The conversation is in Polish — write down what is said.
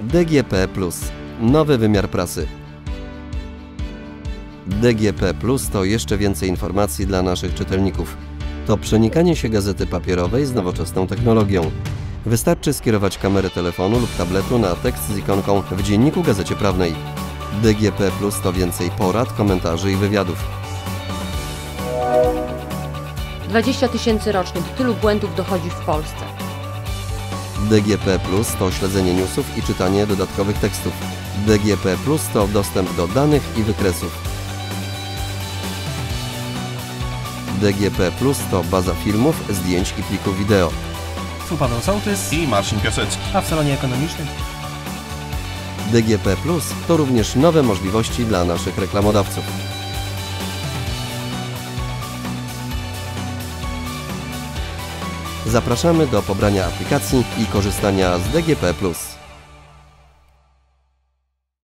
DGP nowy wymiar prasy. DGP to jeszcze więcej informacji dla naszych czytelników. To przenikanie się gazety papierowej z nowoczesną technologią. Wystarczy skierować kamerę telefonu lub tabletu na tekst z ikonką w dzienniku Gazecie Prawnej. DGP to więcej porad, komentarzy i wywiadów. 20 tysięcy rocznie. Do tylu błędów dochodzi w Polsce. DGP to śledzenie newsów i czytanie dodatkowych tekstów. DGP to dostęp do danych i wykresów. DGP to baza filmów, zdjęć i plików wideo. Tu Paweł Sołtys, i Marcin Piasecki. a w salonie ekonomicznym DGP to również nowe możliwości dla naszych reklamodawców. Zapraszamy do pobrania aplikacji i korzystania z DGP.